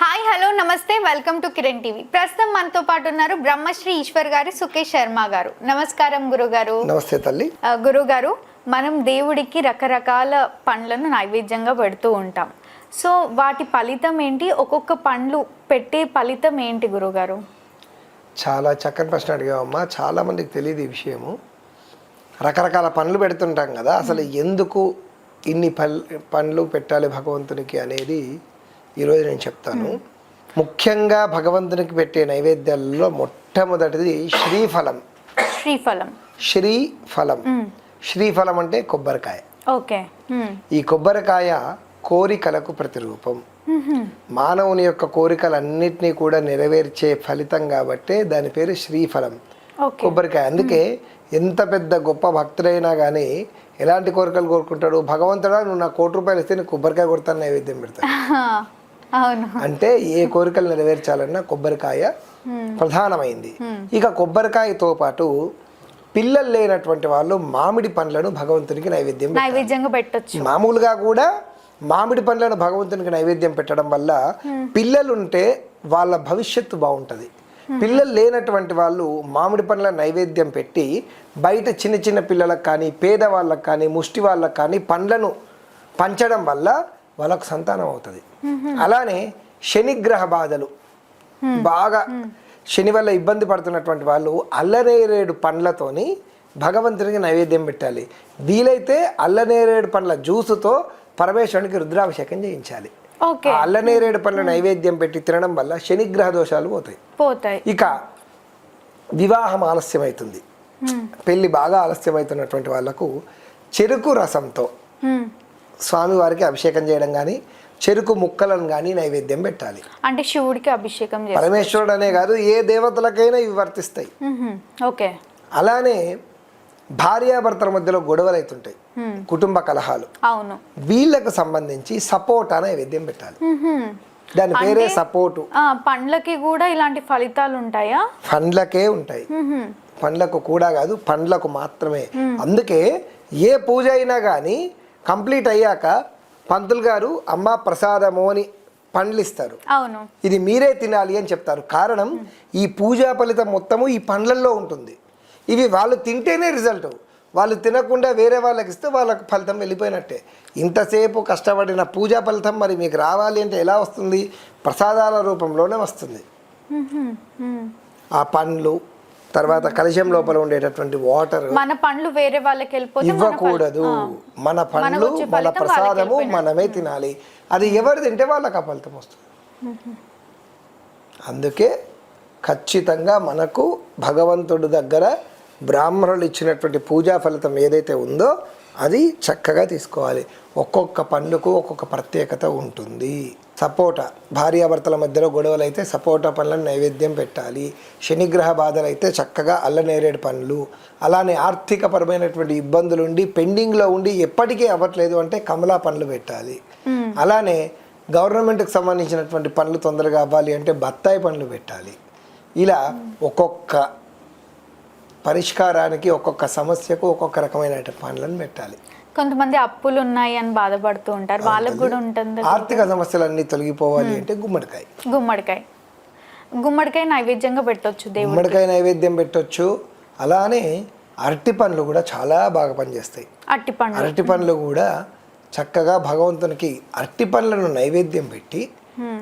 Hi hello నమస్తే welcome to Kiran TV. ప్రస్తుతం మనతో పాటు ఉన్నారు బ్రహ్మశ్రీ ఈశ్వర్ గారు సుకేష్ శర్మ గారు. నమస్కారం గురుగారు. నమస్తే తల్లి. గురుగారు మనం దేవుడికి రకరకాల పండ్లను నైవేద్యంగా పెడుతూ ఉంటాం. సో వాటి ఫలితం ఏంటి? ఒక్కొక్క పండ్లు పెట్టే ఫలితం ఏంటి గురుగారు? చాలా చక్కని ప్రశ్న అడిగావమ్మా. చాలా మందికి తెలియదు ఈ విషయము. రకరకాల పనులు పెడుతుంటాం కదా. అసలు ఎందుకు ఇన్ని పల్ పనులు పెట్టాలి భగవంతునికి అనేది ఈరోజు నేను చెప్తాను. ముఖ్యంగా భగవంతునికి పెట్టే నైవేద్యాలలో మొట్టమొదటిది శ్రీఫలం. శ్రీఫలం. శ్రీఫలం. శ్రీఫలం అంటే కొబ్బరికాయ. ఓకే. ఈ కొబ్బరికాయ కోరికలకు ప్రతిరూపం. మానవుని యొక్క కోరికలన్నిటినీ కూడా నెరవేర్చే ఫలితం కాబట్టే దాని పేరు శ్రీఫలం. కొబ్బరికాయ. అందుకే ఎంత పెద్ద గొప్ప భక్తుడైనా కానీ ఎలాంటి కోరికలు కోరుకుంటాడు? భగవంతుడా నువ్వు నా కోటి రూపాయలు ఇస్తే నేను కొబ్బరికాయ కొడతాను నైవేద్యం పెడతాను. అంటే ఏ కోరికలు నెరవేర్చాలన్నా కొబ్బరికాయ ప్రధానమైంది. ఇక కొబ్బరికాయతో పాటు పిల్లలు లేనటువంటి వాళ్ళు మామిడి పండ్లను భగవంతునికి నైవేద్యం. నైవేద్యంగా పెట్టొచ్చు. మామూలుగా కూడా మామిడి పండ్లను భగవంతునికి నైవేద్యం పెట్టడం వల్ల పిల్లలుంటే వాళ్ళ భవిష్యత్తు బాగుంటుంది. పిల్లలు లేనటువంటి వాళ్ళు మామిడి పండ్ల నైవేద్యం పెట్టి బయట చిన్న చిన్న పిల్లలకు కానీ పేదవాళ్ళకు కానీ ముష్టి వాళ్ళకు కానీ పండ్లను పంచడం వల్ల వాళ్ళకు సంతానం అవుతుంది. అలానే శనిగ్రహ బాధలు. బాగా శని వల్ల ఇబ్బంది పడుతున్నటువంటి వాళ్ళు అల్లనేరేడు పండ్లతోని భగవంతునికి నైవేద్యం పెట్టాలి. వీలైతే అల్లనేరేడు పండ్ల జ్యూసుతో పరమేశ్వరునికి రుద్రాభిషేకం చేయించాలి. అల్లనేరేడు పండ్ల నైవేద్యం పెట్టి తినడం వల్ల శనిగ్రహ దోషాలు పోతాయి. పోతాయి. ఇక వివాహం ఆలస్యమవుతుంది పెళ్ళి బాగా ఆలస్యమవుతున్నటువంటి వాళ్ళకు చెరుకు రసంతో. స్వామివారికి అభిషేకం చేయడం కానీ చెరుకు ముక్కలను కానీ నైవేద్యం పెట్టాలి. అంటే శివుడికి అభిషేకం పరమేశ్వరుడు అనే కాదు ఏ దేవతలకైనా ఇవి వర్తిస్తాయి. ఓకే. అలానే భార్యాభర్తల మధ్యలో గొడవలు అవుతుంటాయి కుటుంబ కలహాలు. అవును. వీళ్ళకు సంబంధించి సపోర్ట్ నైవేద్యం పెట్టాలి. దాని పేరే సపోర్టు పండ్లకి కూడా ఇలాంటి ఫలితాలు ఉంటాయా? పండ్లకే ఉంటాయి. పండ్లకు కూడా కాదు పండ్లకు మాత్రమే. అందుకే ఏ పూజ అయినా కానీ కంప్లీట్ అయ్యాక పంతులు గారు అమ్మ ప్రసాదము అని పండ్లు ఇస్తారు అవును. ఇది మీరే తినాలి అని చెప్తారు. కారణం ఈ పూజా ఫలితం మొత్తము ఈ పండ్లల్లో ఉంటుంది. ఇవి వాళ్ళు తింటేనే రిజల్ట్ వాళ్ళు తినకుండా వేరే వాళ్ళకి ఇస్తే వాళ్ళకి ఫలితం వెళ్ళిపోయినట్టే. ఇంతసేపు కష్టపడిన పూజా ఫలితం మరి మీకు రావాలి అంటే ఎలా వస్తుంది? ప్రసాదాల రూపంలోనే వస్తుంది. ఆ పండ్లు తర్వాత కలశం లోపల ఉండేటటువంటి వాటర్ మన పండ్లు వేరే వాళ్ళకి వెళ్ళిపోతే ఇవ్వకూడదు. మన పండ్లు మన ప్రసాదము మనమే తినాలి. అది ఎవరు తింటే వాళ్ళకి ఆ ఫలితం వస్తుంది. అందుకే ఖచ్చితంగా మనకు భగవంతుడి దగ్గర బ్రాహ్మణులు ఇచ్చినటువంటి పూజా ఫలితం ఏదైతే ఉందో అది చక్కగా తీసుకోవాలి. ఒక్కొక్క పండుకు ఒక్కొక్క ప్రత్యేకత ఉంటుంది. సపోటా భార్యాభర్తల మధ్యలో గొడవలు అయితే సపోటా పండ్లను నైవేద్యం పెట్టాలి. శనిగ్రహ బాధలు అయితే చక్కగా అల్లనేరేడు పండ్లు అలానే ఆర్థికపరమైనటువంటి ఇబ్బందులు ఉండి పెండింగ్లో ఉండి ఎప్పటికీ అవ్వట్లేదు అంటే కమలా పండ్లు పెట్టాలి. అలానే గవర్నమెంట్కి సంబంధించినటువంటి పనులు తొందరగా అవ్వాలి అంటే బత్తాయి పండ్లు పెట్టాలి. ఇలా ఒక్కొక్క పరిష్కారానికి ఒక్కొక్క సమస్యకు ఒక్కొక్క రకమైన పండ్లను పెట్టాలి. కొంతమంది అప్పులు ఉన్నాయి అని బాధపడుతూ ఉంటారు. వాళ్ళకి కూడా ఉంటుంది? ఆర్థిక సమస్యలన్నీ తొలగిపోవాలి అంటే గుమ్మడికాయ. గుమ్మడికాయ. గుమ్మడికాయ నైవేద్యంగా పెట్టొచ్చు దేవుడు గుమ్మడికాయ నైవేద్యం పెట్టొచ్చు. అలానే అరటి పండ్లు కూడా చాలా బాగా పనిచేస్తాయి. అట్టి పండు అరటి పండ్లు కూడా చక్కగా భగవంతునికి అరటి పండ్లను నైవేద్యం పెట్టి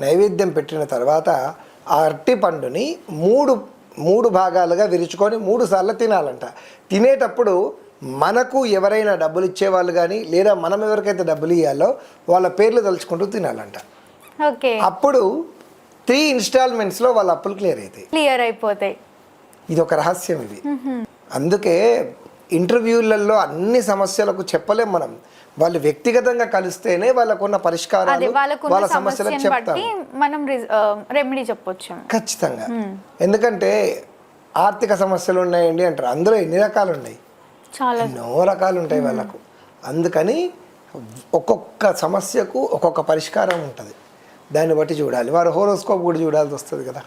నైవేద్యం పెట్టిన తర్వాత ఆ అరటి పండుని మూడు మూడు భాగాలుగా విరుచుకొని మూడు సార్లు తినాలంట. తినేటప్పుడు మనకు ఎవరైనా డబ్బులు ఇచ్చేవాళ్ళు కానీ లేదా మనం ఎవరికైతే డబ్బులు ఇవ్వాలో వాళ్ళ పేర్లు తలుచుకుంటూ తినాలంట. ఓకే. అప్పుడు త్రీ ఇన్స్టాల్మెంట్స్లో వాళ్ళ అప్పులు క్లియర్ అవుతాయి క్లియర్ అయిపోతాయి. ఇది ఒక రహస్యం ఇది. అందుకే ఇంటర్వ్యూలలో అన్ని సమస్యలకు చెప్పలేం మనం. వాళ్ళు వ్యక్తిగతంగా కలిస్తేనే వాళ్ళకున్న పరిష్కారాలు వాళ్ళ సమస్యలకు బట్టి చెప్తారు. మనం రెమెడీ చెప్పొచ్చు. ఖచ్చితంగా. ఎందుకంటే ఆర్థిక సమస్యలు ఉన్నాయండి అంటారు. అందులో ఎన్ని రకాలు ఉన్నాయి చాలా. ఎన్నో రకాలు ఉంటాయి వాళ్ళకు. అందుకని ఒక్కొక్క సమస్యకు ఒక్కొక్క పరిష్కారం ఉంటుంది. దాన్ని బట్టి చూడాలి. వారు హోరోస్కోప్ కూడా చూడాల్సి వస్తుంది కదా.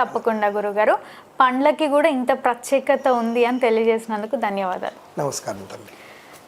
తప్పకుండా గురుగారు. పండ్లకి కూడా ఇంత ప్రత్యేకత ఉంది అని తెలియజేసినందుకు ధన్యవాదాలు. నమస్కారం తల్లి.